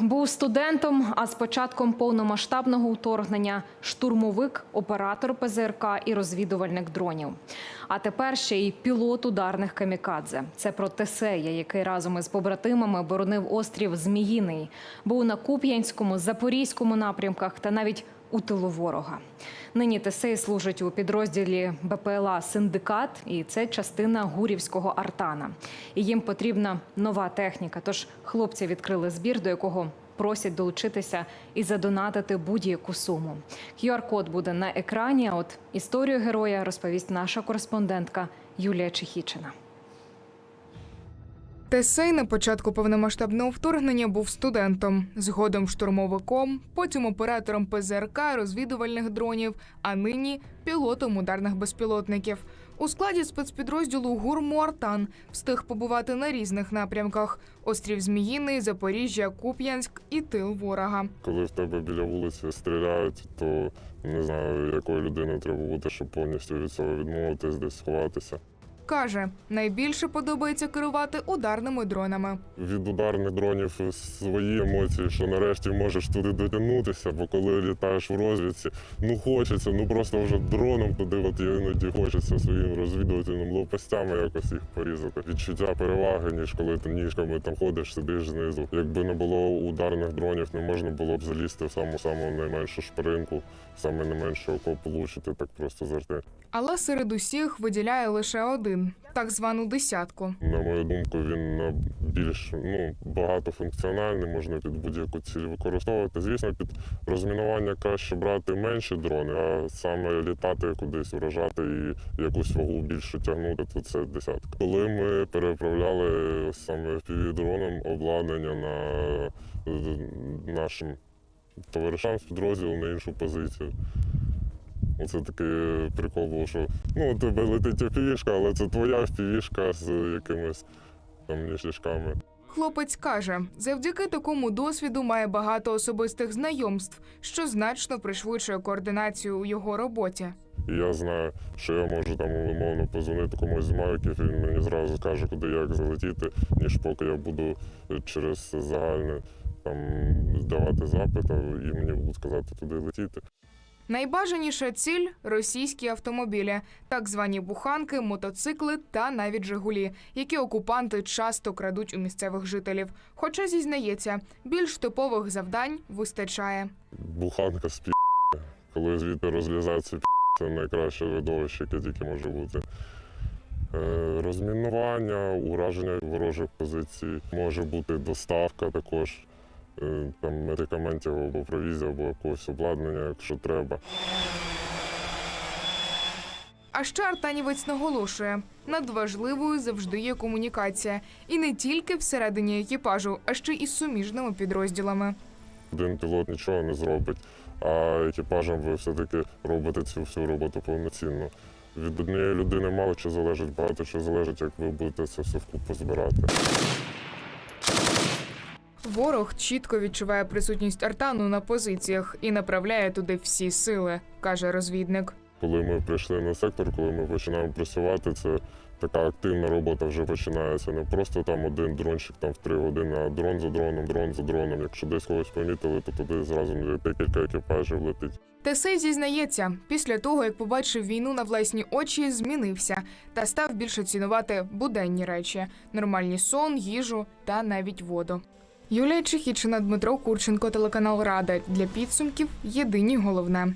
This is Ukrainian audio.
Був студентом, а з початком повномасштабного вторгнення штурмовик, оператор ПЗРК і розвідувальник дронів. А тепер ще й пілот ударних камікадзе. Це про Тесея, який разом із побратимами боронив острів Зміїний. Був на Куп'янському, Запорізькому напрямках та навіть у тилу ворога. Нині Тесей служить у підрозділі БПЛА Синдикат, і це частина гурівського артана. І їм потрібна нова техніка. Тож хлопці відкрили збір, до якого просять долучитися і задонатити будь-яку суму. QR-код буде на екрані. А от історію героя розповість наша кореспондентка Юлія Чехічина. Тесей на початку повномасштабного вторгнення був студентом, згодом штурмовиком, потім оператором ПЗРК розвідувальних дронів, а нині пілотом ударних безпілотників. У складі спецпідрозділу ГУР «Муартан» встиг побувати на різних напрямках: острів Зміїний, Запоріжжя, Куп'янськ і тил ворога. Коли в тебе біля вулиці стріляють, то не знаю, якою людиною треба бути, щоб повністю від цього відмовитись, десь сховатися. Каже, найбільше подобається керувати ударними дронами. Від ударних дронів свої емоції, що нарешті можеш туди дотягнутися, бо коли літаєш в розвідці, ну хочеться, ну просто вже дроном туди, от іноді хочеться своїм розвідувальним лопастями якось їх порізати. Відчуття переваги, ніж коли ти ніжками там ходиш, сидиш знизу. Якби не було ударних дронів, не можна було б залізти в саму саму найменшу шпаринку, саме найменше окоп влучити так просто завжди. Але серед усіх виділяє лише один так звану десятку. На мою думку, він більш ну багатофункціональний, можна під будь-яку ціль використовувати. Звісно, під розмінування краще брати менші дрони, а саме літати кудись, вражати і якусь вагу більше тягнути, то це десятка. Коли ми переправляли саме дроном обладнання на е, нашим товаришам з підрозділу на іншу позицію. Оце такий прикол був, що ну, у тебе летить впівішка, але це твоя впівішка з якимись там ніжачками. Хлопець каже, завдяки такому досвіду має багато особистих знайомств, що значно пришвидшує координацію у його роботі. Я знаю, що я можу там умовно позвонити комусь з мавіків, він мені зразу скаже, куди як залетіти, ніж поки я буду через загальне там давати запит, і мені будуть сказати, туди летіти. Найбажаніша ціль російські автомобілі, так звані буханки, мотоцикли та навіть Жигулі, які окупанти часто крадуть у місцевих жителів. Хоча зізнається, більш типових завдань вистачає. Буханка з пі***, коли звідти розлізається пі***, це найкраще видовище, яке тільки може бути. Е, Розмінування, ураження ворожих позицій, може бути доставка також там, медикаментів або провізії, або якогось обладнання, якщо треба. А ще артанівець наголошує, надважливою завжди є комунікація, і не тільки всередині екіпажу, а ще й із суміжними підрозділами. Один пілот нічого не зробить, а екіпажем ви все-таки робите цю всю роботу повноцінно. Від однієї людини мало що залежить, багато що залежить, як ви будете це все вкупу збирати. Ворог чітко відчуває присутність артану на позиціях і направляє туди всі сили, каже розвідник. Коли ми прийшли на сектор, коли ми починаємо працювати, це така активна робота вже починається. Не просто там один дрончик там в три години, а дрон за дроном, дрон за дроном. Якщо десь когось помітили, то туди зразу декілька екіпажів летить. Тесей зізнається, після того як побачив війну на власні очі, змінився та став більше цінувати буденні речі: нормальний сон, їжу та навіть воду. Юлія Чехічина, Дмитро Курченко, телеканал Рада для підсумків. Єдині головне.